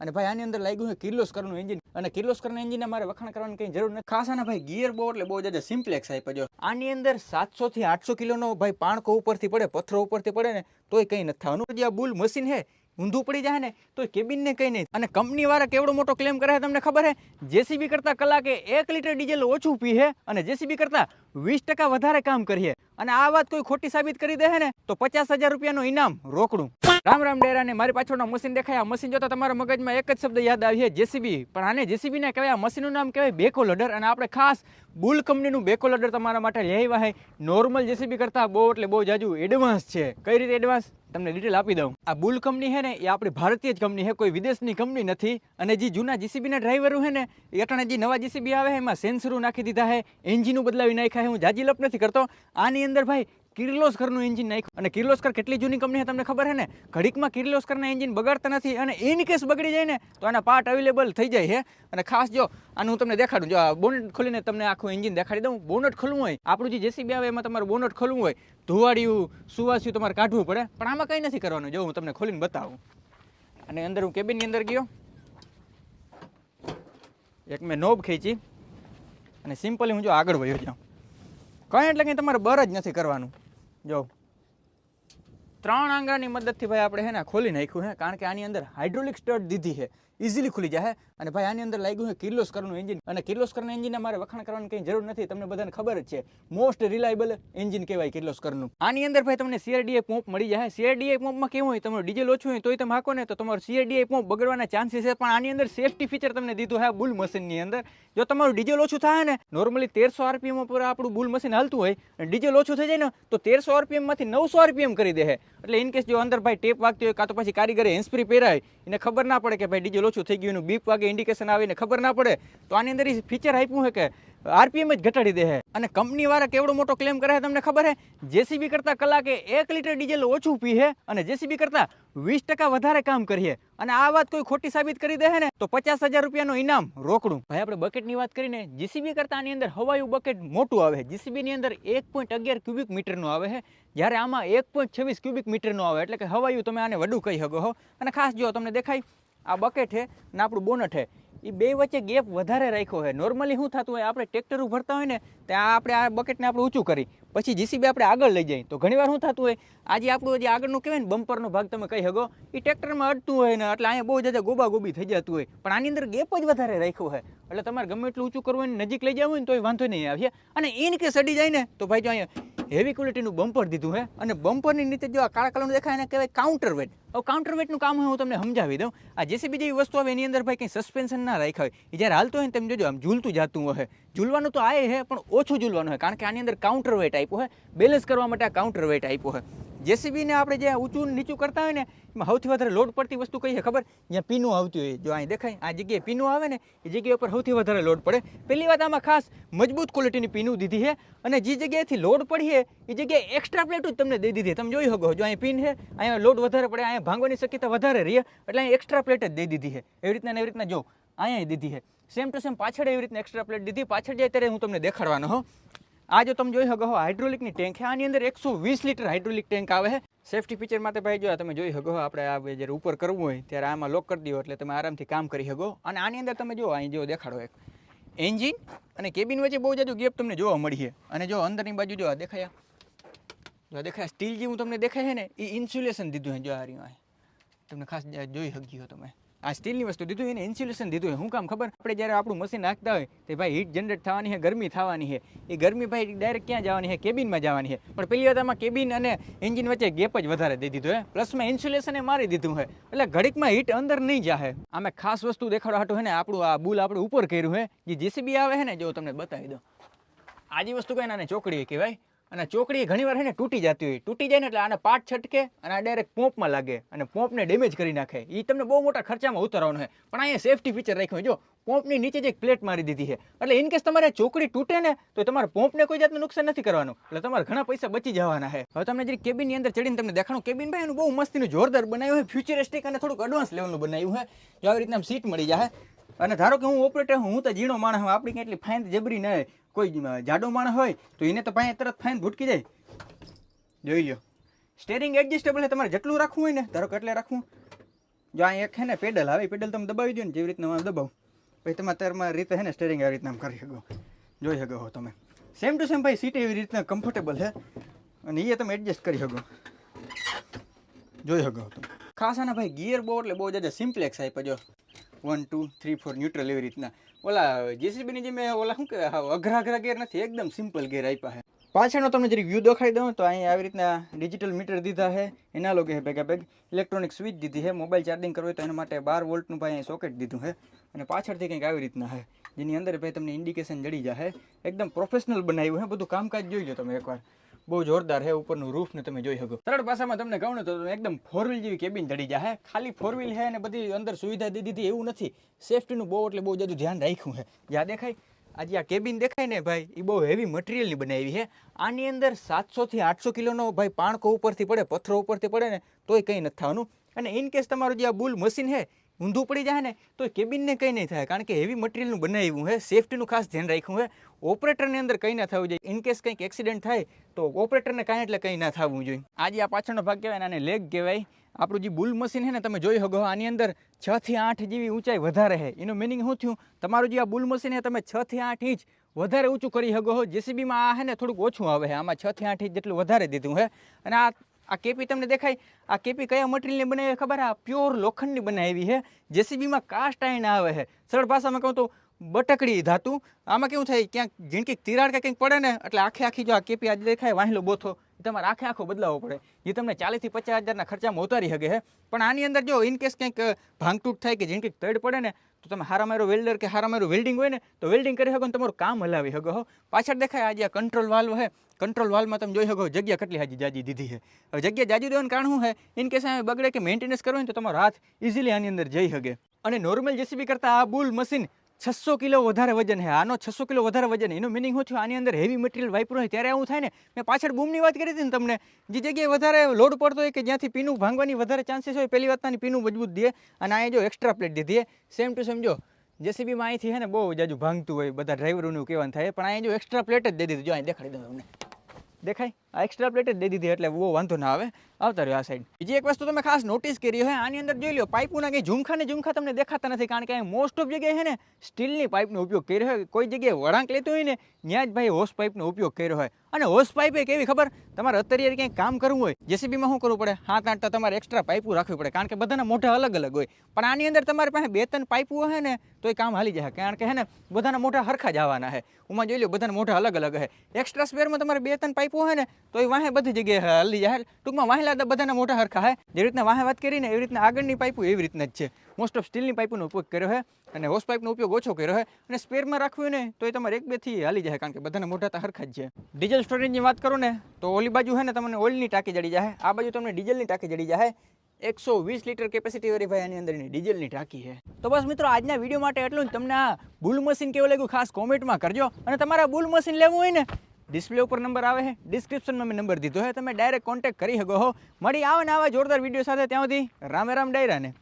અને ભાઈ આની અંદર લાગ્યું છે કિર્લોસ્કરનું એન્જિન અને કિર્લોસ્કરના એન્જિનને મારે વખાણ કરવાની કંઈ જરૂર નથી. ખાસ ભાઈ ગિયર બહુ એટલે બહુ જ સિમ્પ્લેક્સ આપી જો આની અંદર સાતસો થી આઠસો કિલોનો ભાઈ પાણકો ઉપરથી પડે, પથ્થરો ઉપરથી પડે ને તોય કંઈ નથી થવાનું. જે આ બુલ મશીન છે ઊંધું પડી જાય ને, તો કેબિનને કંઈ નહીં. અને કંપની વાળા કેવડો મોટો ક્લેમ કરે તમને ખબર છે? જેસીબી કરતાં કલાકે એક લીટર ડીઝલ ઓછું પીએ અને જેસીબી કરતા વીસ ટકા વધારે કામ કરીએ. અને આ વાત કોઈ ખોટી સાબિત કરી દે ને, તો પચાસ હજાર રૂપિયાનું ઇનામ રોકડું. રામ રામ ડેરા ને મારી પાછળનો મશીન દેખાય. આ મશીન જોતા તમારા મગજમાં એક જ શબ્દ યાદ આવી જેસીબી પણ આને જેસીબી ના કહેવાય, આ મશીનનું નામ કહેવાય બેકો લડર અને આપણે ખાસ બુલ કંપનીનું બેકો લોડર તમારા માટે લઈ આવ્યા નોર્મલ જેસીબી કરતા બહુ એટલે બહુ જાજુ એડવાન્સ છે. કઈ રીતે એડવાન્સ તમને ડિટેલ આપી દઉં. આ બુલ કંપની છે ને, એ આપણી ભારતીય જ કંપની છે, કોઈ વિદેશની કંપની નથી. અને જે જૂના જીસીબીના ડ્રાઈવરો છે ને, એ અટાણે જે નવા જીસીબી આવે એમાં સેન્સરો નાખી દીધા છે એન્જિનો બદલાવી નાખ્યા છે, હું જાજી લપ નથી કરતો. આની અંદર ભાઈ કિર્લોસ્કરનું એન્જિન નાખ્યું. અને કિર્લોસ્કર કેટલી જૂની કંપની છે તમને ખબર છે ને? ઘડીકમાં કિર્લોસ્કરના એન્જિન બગાડતા નથી અને ઇન કેસ બગડી જાય ને, તો આના પાર્ટ અવેલેબલ થઈ જાય છે. અને ખાસ જો, આનું હું તમને દેખાડું. જો બોનટ ખોલીને તમને આખું એન્જિન દેખાડી દઉં. બોનટ ખોલવું હોય, આપણું જે જેસીબી આવે એમાં તમારું બોનટ ખોલવું હોય, ધોવાડિયું, સુવાસ્યું તમારે કાઢવું પડે. પણ આમાં કંઈ નથી કરવાનું. જો, હું તમને ખોલીને બતાવું. અને અંદર હું કેબિનની અંદર ગયો. એક મેં નોબ ખેંચી. અને સિમ્પલી હું જો આગળ વયો જાઉં કંઈ એટલે કંઈ તમારે બર જ નથી કરવાનું. જો. ત્રણ આંગળાની મદદથી ભાઈ આપણે હે ને ખોલી નાખ્યું હે, કારણ કે આની અંદર હાઇડ્રોલિક સ્ટડ દીધી છે. ઇઝીલી ખુલી જાય અને ભાઈ, આની અંદર લાગ્યું છે કિર્લોસ્કરનું એન્જિન અને કિર્લોસ્કરનું એન્જિનને મારે વખાણ કરવાની કંઈ જરૂર નથી. તમને બધાને ખબર જ છે. મોસ્ટ રિલાયબલ એન્જિન કહેવાય કિર્લોસ્કરનું આની અંદર ભાઈ, તમને સીઆરડીએ પંપ મળી જાય સીઆરડીએ પંપમાં કેવું હોય? તમારું ડીઝલ ઓછું હોય તોય તમે હાકો ને તો તમારું સીઆરડીએ પંપ બગડવાના ચાન્સીસ છે. પણ આની અંદર સેફ્ટી ફીચર તમને દીધું છે બુલ મશીનની અંદર. જો તમારું ડીઝલ ઓછું થાય ને નોર્મલી તેરસો આરપીએમ પર આપણું બુલ મશીન હાલતું હોય, અને ડીઝલ ઓછું થઈ જાય ને, તો તેરસો આરપીએમમાંથી નવસો આરપીએમ કરી દે એટલે ઇન કેસ જો અંદર ભાઈ ટેપ વાગતી હોય, કાં તો પછી કારીગરે હેન્સફ્રી પહેરાય, એને ખબર ના પડે કે ભાઈ ડીઝલ ઓછું થઈ ગયું બીપ વાગે ઇન્ડિકેશન આવીને ખબર ના પડે, તો આની અંદર ફીચર આપ્યું છે કે આરપીએમ જ ઘટાડી દે છે અને કંપની વાળા કેવડો મોટો ક્લેમ કરે છે તમને ખબર છે જેસીબી કરતા કલાકે એક લીટર ડીઝલ ઓછું પીએ અને જેસીબી કરતા વીસ વધારે કામ કરીએ. અને આ વાત કોઈ ખોટી સાબિત કરી દે ને, તો પચાસ હજાર રૂપિયાનું ઇનામ રોકડું. ભાઈ, આપણે બકેટની વાત કરીને જીસીબી કરતા આની અંદર હવાયું બકેટ મોટું આવે જીસીબીની અંદર એક પોઈન્ટ અગિયાર ક્યુબિક મીટરનું આવે છે જ્યારે આમાં એક પોઈન્ટ છવ્વીસ ક્યુબિક મીટરનું આવે, એટલે કે હવાયું તમે આને વડું કહી શકો હો. અને ખાસ જો તમને દેખાય આ બકેટ છે ને આપણું બોનટ છે. એ બે વચ્ચે ગેપ વધારે રાખ્યો હોય. નોર્મલી શું થતું હોય? આપણે ટ્રેક્ટર ભરતા હોય ને, ત્યાં આપણે આ બકેટને આપણે ઊંચું કરી. પછી જીસીબી આપણે આગળ લઈ જઈએ તો ઘણીવાર શું થતું હોય? આજે આપણું જે આગળનું કહેવાય ને બમ્પરનો ભાગ તમે કહી શકો એ ટ્રેક્ટરમાં અડતું હોય ને, એટલે અહીંયા બહુ જજા ગોબા ગોબી થઈ જતું હોય. પણ આની અંદર ગેપ જ વધારે રાખ્યો હોય. એટલે તમારે ગમે એટલું ઊંચું કરવું હોય નજીક લઈ જવું હોય ને, તોય વાંધો નહીં આવે અને ઇન કે સડી જાય ને, તો ભાઈ જો અહીંયા હેવી ક્વોલિટીનું બમ્પર દીધું છે અને બમ્પરની નીચે જો આ કાળા કલરનું દેખાય એને કહેવાય કાઉન્ટર વેટ હવે કાઉન્ટર વેટનું કામ હોય હું તમને સમજાવી દઉં. આ જેસીબી જેવી વસ્તુ આવે, એની અંદર ભાઈ કંઈ સસ્પેન્શન ના રાખ્યા હોય. એ જ્યારે હાલતો હોય ને તેમ જોજો, આમ ઝૂલતું જાતું હોય. ઝૂલવાનું તો આ છે પણ ઓછું ઝૂલવાનું હોય, કારણ કે આની અંદર કાઉન્ટર વેટ આપ્યું હોય બેલેન્સ કરવા માટે આ કાઉન્ટર વેટ આપ્યું હોય જેસીબીને આપણે જે ઊંચું નીચું કરતા હોય ને, એમાં સૌથી વધારે લોડ પડતી વસ્તુ છે ખબર? જ્યાં પીનું આવતી હોય. જો અહીં દેખાય, આ જગ્યાએ પીનું આવે ને, એ જગ્યા ઉપર સૌથી વધારે લોડ પડે. પહેલી વાત આમાં ખાસ મજબૂત ક્વોલિટીની પીનું દીધી છે અને જે જગ્યાએથી લોડ પડી છે, એ જગ્યાએ એક્સ્ટ્રા પ્લેટ જ તમને દઈ દીધી તમે જોઈ શકો જો અહીં પીન છે, અહીંયા લોડ વધારે પડે, અહીંયા ભાંગવાની શક્યતા વધારે રહે એટલે અહીં એક્સ્ટ્રા પ્લેટ જ દઈ દીધી છે. એવી રીતના એવી રીતના જો, અહીંયા દીધી છે. સેમ ટુ સેમ પાછળ એવી રીતના એક્સ્ટ્રા પ્લેટ દીધી. પાછળ જાય ત્યારે હું તમને દેખાડવાનો, હો. આ જો તમે જોઈ શકો હાઇડ્રોલિકની ટેન્ક છે, આની અંદર એકસો વીસ લીટર હાઇડ્રોલિક ટેન્ક આવે છે. સેફ્ટી ફીચર માટે ભાઈ જો તમે જોઈ શકો આપણે આ જ્યારે ઉપર કરવું હોય, ત્યારે આમાં લોક કરી દો એટલે તમે આરામથી કામ કરી શકો. અને આની અંદર તમે જો અહીં જો દેખાડો એક. એન્જિન અને કેબિન વચ્ચે બહુ જાજુ ગેપ તમને જોવા મળી છે. અને જો અંદરની બાજુ જો દેખાયા જો દેખાય સ્ટીલ જેવું તમને દેખાય છે ને એ ઇન્સ્યુલેશન દીધું છે જો આ રહ્યું તમને ખાસ જોઈ શક્યો તમે. આ સ્ટીલની વસ્તુ દીધું એને ઇન્સ્યુલેશન દીધું હોય શું કામ ખબર? આપણે જ્યારે આપણું મશીન નાખતા હોય, તે ભાઈ હીટ જનરેટ થવાની છે, ગરમી થવાની છે. એ ગરમી ભાઈ ડાયરેક્ટ ક્યાં જવાની છે? કેબિનમાં જવાની છે. પણ પેલી વાત આમાં કેબિન અને એન્જિન વચ્ચે ગેપ જ વધારે દઈ દીધું હે પ્લસમાં ઇન્સ્યુલેશને મારી દીધું હોય એટલે ઘડીકમાં હીટ અંદર નહીં જાહે. આમે ખાસ વસ્તુ દેખાડવા હાટું હે ને, આપણું આ બુલ આપણે ઉપર કર્યું છે. જે જેસીબી આવે છે ને, જો તમને બતાવી દો આજી વસ્તુ કઈ ને ચોકડી કહેવાય. અને ચોકડી ઘણીવાર છે તૂટી જતી હોય. તૂટી જાય ને એટલે આને પાટ છટકે અને આ ડાયરેક્ટ પોંપમાં લાગે. અને પોંપને ડેમેજ કરી નાખે. એ તમને બહુ મોટા ખર્ચામાં ઉતરવાનું છે પણ અહીંયા સેફટી ફીચર રાખ્યું જો, પોંપની નીચે જ એક પ્લેટ મારી દીધી છે. એટલે ઇન કેસ તમારે ચોકડી તૂટે ને, તો તમારે પોંપને કોઈ જાતનું નુકસાન નથી કરવાનું. એટલે તમારે ઘણા પૈસા બચી જવાના છે હવે તમને જે કેબિનની અંદર ચડીને તમને દેખાણું. કેબિન ભાઈ એનું બહુ મસ્તીનું જોરદાર બનાવ્યું છે ફ્યુચરિસ્ટિક અને થોડુંક એડવાન્સ લેવલનું બનાવ્યું છે જો આવી રીતના સીટ મળી જાય અને ધારો કે હું ઓપરેટર હું તો ઝીણો માણસ હું આપણી કેટલી ફાઇન જબરી ન કોઈ જાડો માણસ હોય, તો એને તો પાસે તરત ફાઇન ભૂટકી જાય જોઈ લો સ્ટેરિંગ એડજસ્ટેબલ છે તમારે જેટલું રાખવું હોય ને, ધારો કે એટલે રાખવું. જો અહીં એક છે ને પેડલ આવે પેડલ તમે દબાવી દો ને, જેવી રીતના આમ દબાવો. પછી તમારે તમારી રીતે છે ને સ્ટેરિંગ આવી રીતના કરી શકો. જોઈ શકો હો તમે. સેમ ટુ સેમ ભાઈ સીટ એવી રીતના કમ્ફર્ટેબલ છે. અને એ તમે એડજસ્ટ કરી શકો. જોઈ શકો તમે. ખાસ આના, ભાઈ ગિયર બહુ એટલે બહુ જ સિમ્પલેક્સ આપ્યો જો one two three four neutral એવી રીતના. ઓલા જેસીબીની જે મેં ઓલા શું કહેવાય અઘરા અઘરા ગેર નથી, એકદમ સિમ્પલ ગેર આપ્યા છે. પાછળનો તમને જરી વ્યૂ દેખાડી દઉં, તો અહીં આવી રીતના ડિજિટલ મીટર દીધા છે એના લોકો છે ભેગા ભેગ. ઇલેક્ટ્રોનિક સ્વિચ દીધી છે મોબાઈલ ચાર્જિંગ કરવું હોય તો એના માટે બાર વોલ્ટનું ભાઈ અહીં સોકેટ દીધું છે. અને પાછળથી કંઈક આવી રીતના છે, જેની અંદર ભાઈ તમને ઇન્ડિકેશન જડી જાય એકદમ પ્રોફેશનલ બનાવ્યું છે, બધું કામકાજ જોઈ લો તમે એકવાર. બહુ જોરદાર છે ઉપરનું રૂફ ને તમે જોઈ શકો. સરળ ભાષામાં તમને કહું ને તો એકદમ ફોર વ્હીલ જેવી કેબિન ચડી જાય ખાલી ફોર વ્હીલ છે અને બધી અંદર સુવિધા દીધી હતી એવું નથી. સેફટીનું બહુ એટલે બહુ બધું ધ્યાન રાખ્યું છે જ્યાં દેખાય? આજે આ કેબિન દેખાય ને ભાઈ એ બહુ હેવી મટીરિયલની બનાવી છે આની અંદર સાતસોથી આઠસો કિલોનો ભાઈ પાણકો ઉપરથી પડે, પથ્થરો ઉપરથી પડે ને તોય કંઈ નથી થવાનું. અને ઇન કેસ તમારું જે આ બુલ મશીન છે ઊંધું પડી જાય ને, તો કેબિનને કંઈ નહીં થાય, કારણ કે હેવી મટીરિયલનું બનાવ્યું છે સેફ્ટીનું ખાસ ધ્યાન રાખ્યું છે ઓપરેટરની અંદર કંઈ ના થવું જોઈએ. ઇન કેસ કંઈક એક્સિડન્ટ થાય, તો ઓપરેટરને કાંઈ એટલે કંઈ ના થવું જોઈએ. આજે આ પાછળનો ભાગ કહેવાય ને આને લેગ કહેવાય. આપણું જે બુલ મશીન છે ને, તમે જોઈ શકો, આની અંદર છ થી આઠ જેવી ઊંચાઈ વધારે છે એનું મિનિંગ શું થયું? તમારું જે આ બુલ મશીન છે તમે છ થી આઠ ઇંચ વધારે ઊંચું કરી શકો જેસીબીમાં આ છે ને, થોડુંક ઓછું આવે છે આમાં છથી આઠ ઇંચ જેટલું વધારે દીધું છે અને આ આ કેપી તમને દેખાય? આ કેપી કયા મટીરિયલની બનાવી ખબર? આ પ્યોર લોખંડની બનાવી છે. જેસીબીમાં કાસ્ટ આયન આવે છે. સરળ ભાષામાં કહું તો બટકડી ધાતુ. આમાં કેવું થાય? ક્યાંક ઝીણકીક તિરાડ કે કંઈક પડે ને, એટલે આખે આખી જો આ કેપી આજે દેખાય, વાહેલો બોથો તમારે આખે આખો બદલાવો પડે. એ તમને ચાલીસથી પચાસ હજારના ખર્ચામાં ઉતારી શકે છે. પણ આની અંદર જો ઇન કેસ કંઈક ભાંગતૂટ થાય કે ઝીણકીક તડ પડે ને તો તમે હારા મારો વેલ્ડર કે હારા મારું વેલ્ડિંગ હોય ને, તો વેલ્ડિંગ કરી શકો ને તમારું કામ હલાવી શકો હો. પાછળ દેખાય આજે આ કંટ્રોલ વાલ્વ છે કંટ્રોલ વાલ્વમાં તમે જોઈ શકો જગ્યા કેટલી હાજી જાજી દીધી છે હવે જગ્યા જાજી દેવાનું કારણ શું છે ઇન કેસ બગડે કે મેન્ટેનન્સ કરવું હોય તો તમારો હાથ ઇઝીલી આની અંદર જઈ શકે. અને નોર્મલ જેસીબી કરતાં આ બુલ મશીન છસો કિલો વધારે વજન છે આનો છસો કિલો વધારે વજન એનું મિનિંગ શું થયું? આની અંદર હેવી મટીરિયલ વાપરું હોય ત્યારે આવું થાય ને? મેં પાછળ બૂમની વાત કરી હતી ને તમને. જે જગ્યાએ વધારે લોડ પડતો હોય કે જ્યાંથી પીનું ભાંગવાની વધારે ચાન્સીસ હોય, પહેલી વાતની પીનું મજબૂત દે અને અહીંયા જો એક્સ્ટ્રા પ્લેટ દીધી સેમ ટુ સેમ જો, જેસીબીમાં અહીંથી છે ને બહુ જાજુ ભાંગતું હોય, બધા ડ્રાઈવરોનું કહેવાનું થાય, પણ અહીંયા જો એક્સ્ટ્રા પ્લેટ જ દે દીધું. જો અહીં દેખાડી દઉં તમને. દેખાય? આ એક્સ્ટ્રા પ્લેટ જ દઈ દીધી એટલે બહુ વાંધો ના આવે. આવતા રહ્યો આ સાઈડ બીજી એક વસ્તુ તમે ખાસ નોટિસ કરી હોય, આની અંદર જોઈ લો, પાઇપોના કંઈ ઝુમખા ને ઝુમખા તમને દેખાતા નથી, કારણ કે મોસ્ટ ઓફ જગ્યાએ છે ને સ્ટીલની પાઇપનો ઉપયોગ કર્યો હોય. કોઈ જગ્યાએ વળાંક લેતો હોય ને, ત્યાં જ ભાઈ હોસ પાઇપનો ઉપયોગ કર્યો હોય. અને હોસ પાઇપ એ કેવી ખબર, તમારે અત્યારે ક્યાંય કામ કરવું હોય જેસીબીમાં શું કરવું પડે? હાથ આંટતા તમારે એક્સ્ટ્રા પાઇપો રાખવી પડે, કારણ કે બધાના મોઢા અલગ અલગ હોય. પણ આની અંદર તમારી પાસે બે ત્રણ પાઇપો હોય ને તો એ કામ હાલી જાય, કારણ કે હે ને, બધાના મોઢા હરખા જ આવવાના છે ઉમાં જોઈ લો, બધાના મોઢા અલગ અલગ છે એક્સ્ટ્રા સ્પેરમાં તમારે બે ત્રણ પાઇપો હોય ને તો એ વાહે બધી જગ્યાએ હાલી જાય. ટૂંકમાં વાહેલા બધાના મોટા હરખા હે. જે રીતના વાહે વાત કરીને એવી રીતના આગળની પાઇપો એવી રીતના જ છે. મોસ્ટ ઓફ સ્ટીલની પાઇપોનો ઉપયોગ કર્યો છે અને હોસ પાઇપનો ઉપયોગ ઓછો કર્યો છે અને સ્પેરમાં રાખવું હોય ને તો એ તમારે એક બેથી હાલી જાય, કારણ કે બધાના મોટા તો હરખા જ છે. ડીઝલ સ્ટોરેજની વાત કરું ને, તો ઓલી બાજુ છે ને તમને ઓઇલની ટાંકી જડી જાય આ બાજુ તમને ડીઝલની ટાંકી જડી જાય એકસો વીસ લીટર કેપેસિટી વાળી ભાઈ આની અંદરની ડીઝલની ટાંકી છે. તો બસ મિત્રો, આજના વીડિયો માટે એટલું જ. તમને આ બુલ મશીન કેવું લાગ્યું ખાસ કોમેન્ટમાં કરજો. અને તમારા બુલ મશીન લેવું હોય ને ડિસ્પ્લે ઉપર નંબર આવે છે. ડિસ્ક્રિપ્શનમાં મેં નંબર દીધો છે. તમે ડાયરેક્ટ કોન્ટેક્ટ કરી શકો હો. મળી આવે ને આવા જોરદાર વીડિયો સાથે ત્યાં સુધી રામે રામ ડાયરાને.